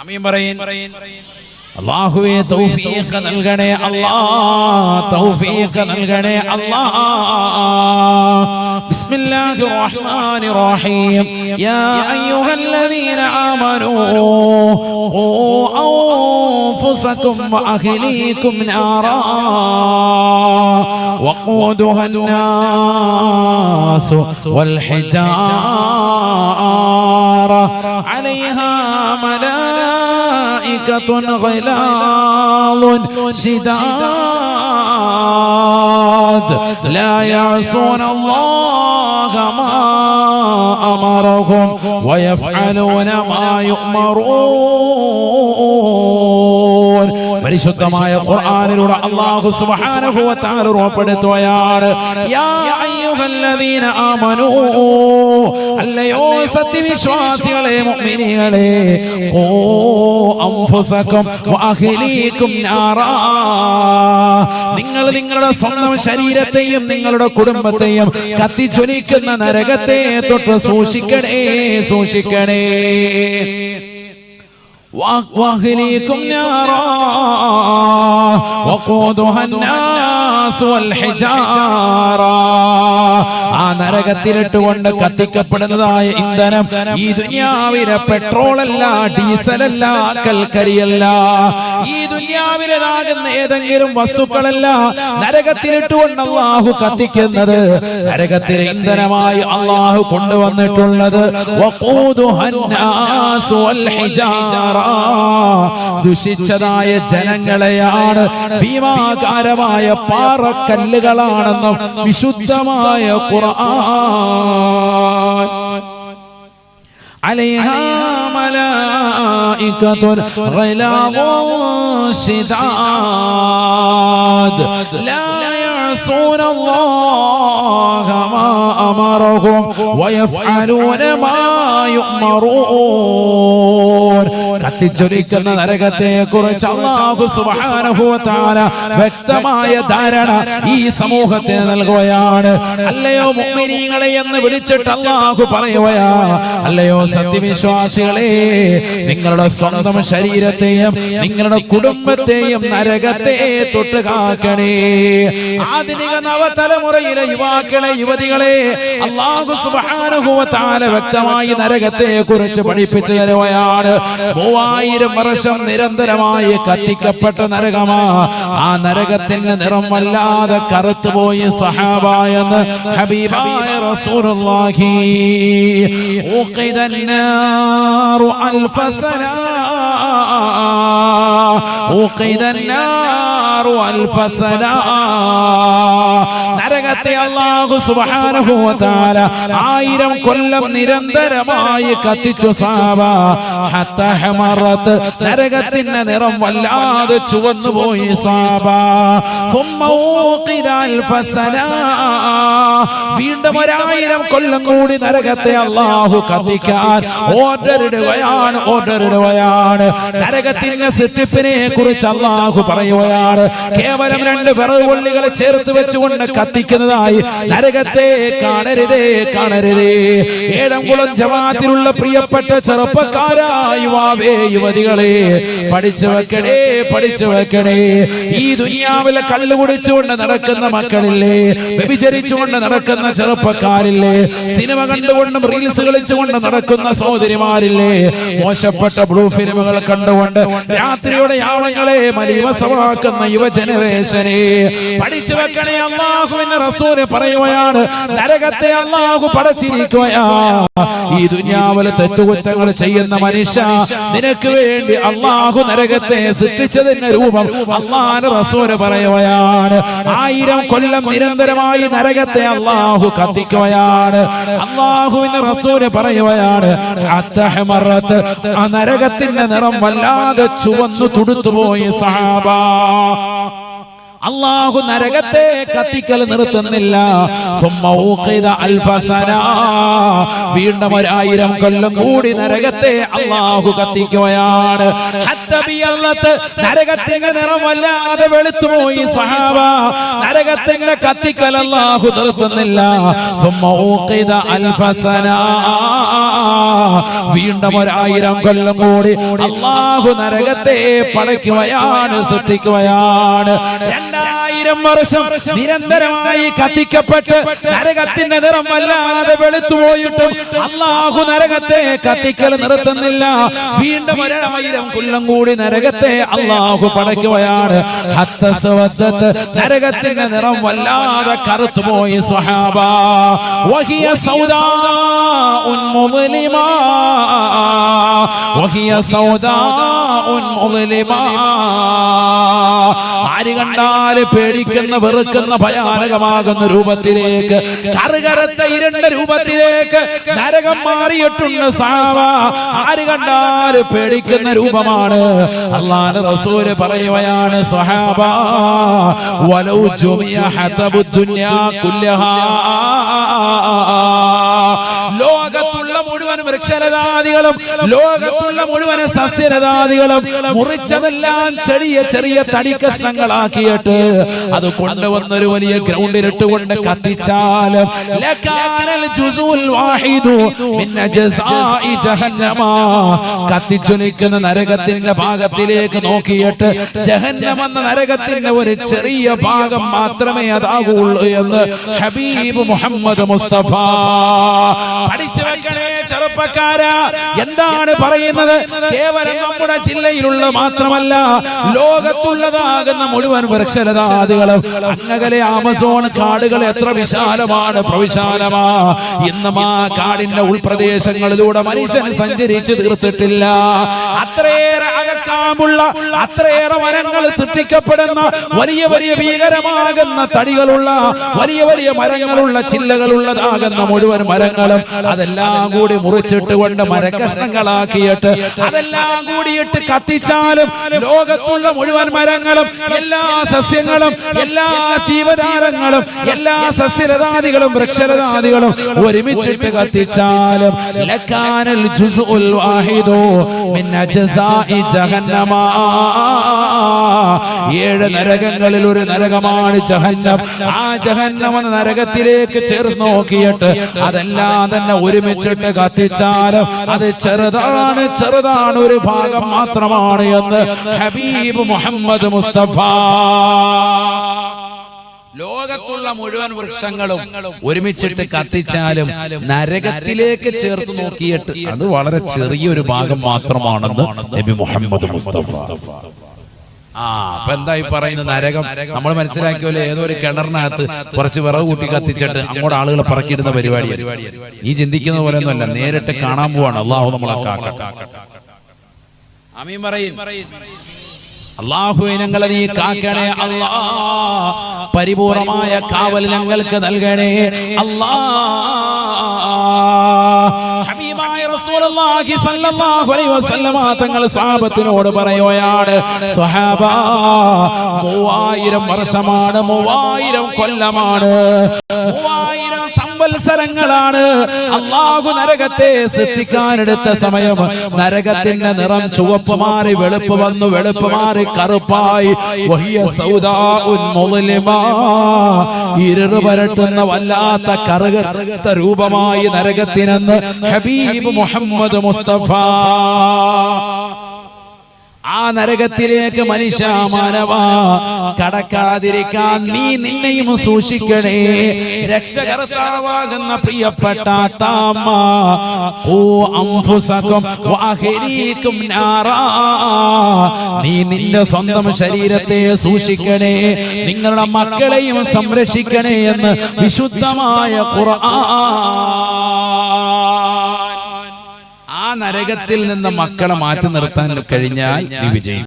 അമീൻ പറയിൻ അള്ളാഹുവേ തൗഫീഖ് നൽകണേ അല്ലാ തൗഫീഖ് നൽകണേ അല്ലാ ബിസ്മില്ലാഹിർ റഹ്മാനിർ റഹീം യാ അയ്യുഹല്ലദീന ആമനൂ ഖൂ അൻഫുസകും വഅഹ്ലീകും നാറാ وقودها الناس والحجارة عليها ملائكة غلاظ شداد لا يعصون الله ما أمرهم ويفعلون ما يؤمرون. പരിശുദ്ധമായ ഖുർആനിലൂടെ അല്ലാഹു സുബ്ഹാനഹു വ തആല രൂപപ്പെടുത്തുകയാണ് യാ അയ്യുഹല്ലദീന ആമനൂ. അല്ലയോ സത്യവിശ്വാസികളെ മുഅ്മിനീകളെ അംഫുസകും വ അഹ്ലീകും നാറാ. നിങ്ങൾ നിങ്ങളുടെ സ്വന്തം ശരീരത്തെയും നിങ്ങളുടെ കുടുംബത്തെയും കത്തിച്ചൊലിക്കുന്ന നരകത്തെ തൊട്ട് സൂക്ഷിക്കണേ. സൂക്ഷിക്കണേ. واهليكم نارا وقودها الناس والحجارة ആ നരകത്തിലിട്ടുകൊണ്ട് കത്തിക്കപ്പെടുന്നതായ ഇന്ധനം ഈ ദുനിയാവിലെ പെട്രോളല്ല ഡീസലല്ല കൽക്കരിയല്ല ഈ ദുനിയാവിലേതാകുന്ന ഏതെങ്കിലും വസ്തുക്കളല്ല നരകത്തിലിട്ടുകൊണ്ട് അള്ളാഹു കത്തിക്കുന്നത് നരകത്തിലെ ഇന്ധനമായി അള്ളാഹു കൊണ്ടുവന്നിട്ടുള്ളത് വഖൂദുഹ الناس والحجارة ദുഷിച്ചതായ ജനങ്ങളെയാണ് ഭീമാകാരമായ പാറക്കല്ലുകളാണെന്നും വിശുദ്ധമായ ഖുർആൻ عليها ملائكة غلاظ شداد لا يعصون الله ما أمرهم ويفعلون ما കത്തിച്ചൊരിക്കുന്ന നരകത്തെ കുറിച്ച് അള്ളാഹു സുബാനുഭവത്താല വ്യക്തമായ ധാരണ ഈ സമൂഹത്തിന് നൽകുകയാണ്. അല്ലയോ മുമ്മിനീങ്ങളെ എന്ന് വിളിച്ചിട്ട് അള്ളാഹു പറയുകയാ അല്ലയോ സത്യവിശ്വാസികളെ നിങ്ങളുടെ സ്വന്തം ശരീരത്തെയും നിങ്ങളുടെ കുടുംബത്തെയും നരകത്തെ തൊട്ട് കാക്കണേ. ആധുനിക നവതലമുറയിലെ യുവാക്കളെ യുവതികളെ അള്ളാഹു സുബാനുഭവത്താല വ്യക്തമായി നരകത്തെ കുറിച്ച് പഠിപ്പിച്ചു തരുകയാണ് മൂവായിരം വർഷം നിരന്തരമായി കത്തിക്കപ്പെട്ട നരകമാ. ആ നരകത്തിന്റെ നിറം വല്ലാതെ കറുത്തുപോയി സഹാബായെന്ന് ഹബീബായ റസൂലുള്ളാഹി. ഊഖിദന്നാറു അൽഫസന ഊഖിദന്നാറു അൽഫസന നരകത്തെ അല്ലാഹു സുബ്ഹാനഹു വ ആയിരം കൊല്ലം നിരന്തരമായി കത്തിച്ചു സാബ ഹത്ത ഹമറത്ത് നരകത്തിന്റെ നിറം വല്ലാതെ ചുവന്നു പോയി സാബ വീണ്ടും ഒരായിരം കൊല്ലം കൂടി നരകത്തെ അള്ളാഹു കത്തിക്കാൻ ഓർഡർ ഇടുകയാണ് ഓർഡർ ഇടുകയാണ് നരകത്തിന്റെ സിട്ടിപ്പിനെ കുറിച്ച് അള്ളാഹു പറയുകയാണ്. കേവലം രണ്ട് വിറകുകൊള്ളികളെ ചേർത്ത് വെച്ചുകൊണ്ട് കത്തിക്കുന്നതായി. നരകത്തെ കാണരുതേ കാണരുതേ ഏഴംകുളം ജമാത്തിലുള്ള പ്രിയപ്പെട്ട ചെറുപ്പക്കാരായ യുവാവേ യുവതികളെ പഠിച്ചു വെക്കണേ പഠിച്ചു വെക്കണേ ഈ ദുനിയാവിലെ കള്ളു കുടിച്ചുകൊണ്ട് നടക്കുന്ന മക്കളില്ലേ? വ്യഭിചരിച്ചുകൊണ്ട് നടക്കുന്ന ചെറുപ്പക്കാരില്ലേ? സിനിമ കണ്ടുകൊണ്ടും റീൽസ് കളിച്ചുകൊണ്ട് നടക്കുന്ന സഹോദരിമാരില്ലേ? മോശപ്പെട്ട ബ്ലൂ ഫിലിമുകൾ കണ്ടുകൊണ്ട് രാത്രിയുടെ യാവങ്ങളെ മലീവസമാക്കുന്ന യുവ ജനറേഷനെ പഠിച്ചു വെക്കണേ അള്ളാഹുവിന്റെ റസൂൽ പറയുകയാണ്. നരകത്തെ അള്ളാഹു പടച്ചിരിക്കുകയാ ഈ ദുനിയാവിലെ തെറ്റുകുറ്റങ്ങൾ ചെയ്യുന്ന മനുഷ്യ നിനക്ക് വേണ്ടി അള്ളാഹു നരകത്തെ സൃഷ്ടിച്ചതിന്റെ രൂപം. അള്ളാഹ് റസൂൽ പറയുകയാണ്. ആയിരം കൊല്ലം നിരന്തരമായി നരകത്തെ അള്ളാഹു കത്തിക്കുകയാണ്. അള്ളാഹുവിന്റെ റസൂൽ പറയുകയാണ്. ആ നരകത്തിന്റെ നിറം വല്ലാതെ ചുവന്നു തുടുത്തുപോയി സഹാബ. അള്ളാഹു നരകത്തെ കത്തിക്കൽ നിർത്തുന്നില്ല. വീണ്ടും ഒരായിരം കൊല്ലം കൂടി നരകത്തെ അള്ളാഹു കത്തിക്കുകയാണ്. നരകത്തിന്റെ നിറം വല്ലാതെ ഈ സഹാബ. നരകത്തിന്റെ കത്തിക്കൽ അള്ളാഹു നിർത്തുന്നില്ല. വീണ്ടും ഒരായിരം കൊല്ലം കൂടി അള്ളാഹു നരകത്തെ പടയ്ക്കുകയാണ് സൃഷ്ടിക്കുകയാണ്. രണ്ട് രണ്ടായിരം വർഷം നിരന്തരമായി കത്തിക്കപ്പെട്ട് നരകത്തിന്റെ നിറം വല്ലാതെ വെളുത്തുപോയിട്ടും അള്ളാഹു നരകത്തെ കത്തിക്കൽ നിർത്തുന്നില്ല. വീണ്ടും ഒരായിരം കൊല്ലം കൂടി നരകത്തെ അള്ളാഹു പടയ്ക്കുകയാണ്. നരകത്തിന്റെ നിറം വല്ലാതെ കറുത്തുപോയി സ്വഹാബ. വഹിയ സൗദാ ആര് കണ്ടാൽ പേടിക്കുന്ന വെറുക്കുന്ന ഭയാനകമാകുന്ന രൂപത്തിലേക്ക് കറുകരത്തെ ഇരുണ്ട രൂപത്തിലേക്ക് നരകം മാറിയിട്ടുണ്ട് സാവ. ആര് കണ്ടാൽ പേടിക്കുന്ന രൂപമാണ്. അള്ളാഹ് റസൂൽ പറയുകയാണ് സഹാബ വലൗ ജുമിയ ദുനിയാ കുല്ലഹാ. മുഴുവൻ ലോകത്തുള്ള മുഴുവൻ സസ്യരതാദികളും മുറിച്ചതെല്ലാം ചെറിയ ചെറിയ തടി കഷ്ണങ്ങളാക്കിയിട്ട് അത് കൊണ്ടുവന്നൊരു വലിയ ഗ്രൗണ്ടിലിട്ട് കൊണ്ട് കത്തിച്ചാലും ജഹന്നമ. കത്തിച്ചൊലിക്കുന്ന നരകത്തിന്റെ ഭാഗത്തിലേക്ക് നോക്കിയിട്ട് ജഹന്നമെന്ന നരകത്തിന്റെ ഒരു ചെറിയ ഭാഗം മാത്രമേ അതാകുള്ളൂ എന്ന് ഹബീബ് മുഹമ്മദ് മുസ്തഫ പഠിച്ചു വെക്കണേ ചെറുപ്പക്കാരാ എന്താണ് പറയുന്നത്? കേവലം നമ്മുടെ ജില്ലയിലുള്ള മാത്രമല്ല ലോകത്തുള്ളതാകുന്ന മുഴുവൻ വൃക്ഷലതാദികളും. അങ്ങകലെ ആമസോൺ കാടുകൾ എത്ര വിശാലമാണ് പ്രവിശാലമാ. ഇന്നും ആ കാടിന്റെ ഉൾപ്രദേശങ്ങളിലൂടെ മനുഷ്യൻ സഞ്ചരിച്ച് തീർത്തിട്ടില്ല. അത്രയേറെ അകക്കാമ്പുള്ള അത്രയേറെ മരങ്ങൾ സൃഷ്ടിക്കപ്പെടുന്ന വലിയ വലിയ ഭീകരമാകുന്ന തടികളുള്ള വലിയ വലിയ മരങ്ങളുള്ള ചില്ലകളുള്ളതാകുന്ന മുഴുവൻ മരങ്ങളും അതെല്ലാം കൂടി മുറിച്ചിട്ട് കൊണ്ട് മരക്കഷ്ണങ്ങളാക്കിയിട്ട് അതെല്ലാം കൂടിയിട്ട് കത്തിച്ചാലും ലോകത്തുള്ള മുഴുവൻ മരങ്ങളും എല്ലാ സസ്യങ്ങളും എല്ലാ ജീവജാലങ്ങളും എല്ലാ സസ്യലതാദികളും വൃക്ഷലതാദികളും ഒരുമിച്ചിട്ട് കത്തിച്ചാലും ലക്കാനൽ ജുസുൽ വാഹിദു മിൻ അജ്സാഇ ജഹന്നമ. ഏഴ് നരകങ്ങളിൽ ഒരു നരകമാണ് ജഹന്നം. ആ ജഹന്നം എന്ന നരകത്തിലേക്ക് ചേർന്ന് നോക്കിയിട്ട് അതെല്ലാം തന്നെ ഒരുമിച്ചിട്ട് കത്തിച്ചാലും അത് ചെറുതാണ് ചെറുതാണ് ഒരു ഭാഗം മാത്രമാണ് എന്ന് ഹബീബ് മുഹമ്മദ് മുസ്തഫ. ലോകത്തുള്ള മുഴുവൻ വൃക്ഷങ്ങളും ഒരുമിച്ചിട്ട് കത്തിച്ചാലും നരകത്തിലേക്ക് ചേർത്ത് നോക്കിയിട്ട് അത് വളരെ ചെറിയൊരു ഭാഗം മാത്രമാണെന്ന് നബി മുഹമ്മദ് മുസ്തഫ. ആ അപ്പൊ എന്തായി പറയുന്നത് നരകം? നമ്മൾ മനസ്സിലാക്കിയല്ലോ ഏതോ ഒരു കിണറിനകത്ത് കുറച്ച് വിറവ് കൂട്ടി കത്തിച്ചിട്ട് അങ്ങോട്ട് ആളുകൾ പറക്കിയിടുന്ന പരിപാടി ഈ ചിന്തിക്കുന്ന പോലെ ഒന്നുമല്ല. നേരിട്ട് കാണാൻ പോവാണ്. അള്ളാഹു നമ്മളെ അമീൻ പറയും. അള്ളാഹു ഞങ്ങളെ നീ കാക്കണേ. അല്ലാ. പരിപൂർണമായ കാവൽ ഞങ്ങൾക്ക് നൽകണേ. അല്ലാ. സഹാബത്തിനോട് പറയുകയാണ് മൂവായിരം വർഷമാണ് മൂവായിരം കൊല്ലമാണ് മൂവായിരം സംവത്സരങ്ങളാണ് അള്ളാഹു നരകത്തെ സൃഷ്ടിക്കാനെടുത്ത സമയം. നരകത്തിന്റെ നിറം ചുവപ്പ് മാറി വെളുപ്പ് വന്നു വെളുപ്പ് മാറി കറുപ്പായി. ഇരുറ് പരട്ടുന്ന വല്ലാത്ത കറുകറുത്ത രൂപമായി നരകത്തിനെന്ന് ഹബീബ് മുഹമ്മദ് മുസ്തഫ. ആ നരകത്തിലേക്ക് മനുഷ്യ മാനവ കടക്കാതിരിക്കാൻ നീ നിന്നെയും സൂക്ഷിക്കണേ. രക്ഷകർത്താവാകുന്ന പ്രിയപ്പെട്ട താമ ഓ അംഫുസകം വാഹിരീക്കും നാറാ. നീ നിന്റെ സ്വന്തം ശരീരത്തെ സൂക്ഷിക്കണേ. നിങ്ങളുടെ മക്കളെയും സംരക്ഷിക്കണേ എന്ന് വിശുദ്ധമായ ഖുർആൻ. നരകത്തിൽ നിന്ന് മക്കളെ മാറ്റി നിർത്താൻ കഴിഞ്ഞാൽ നീ വിജയിക്കും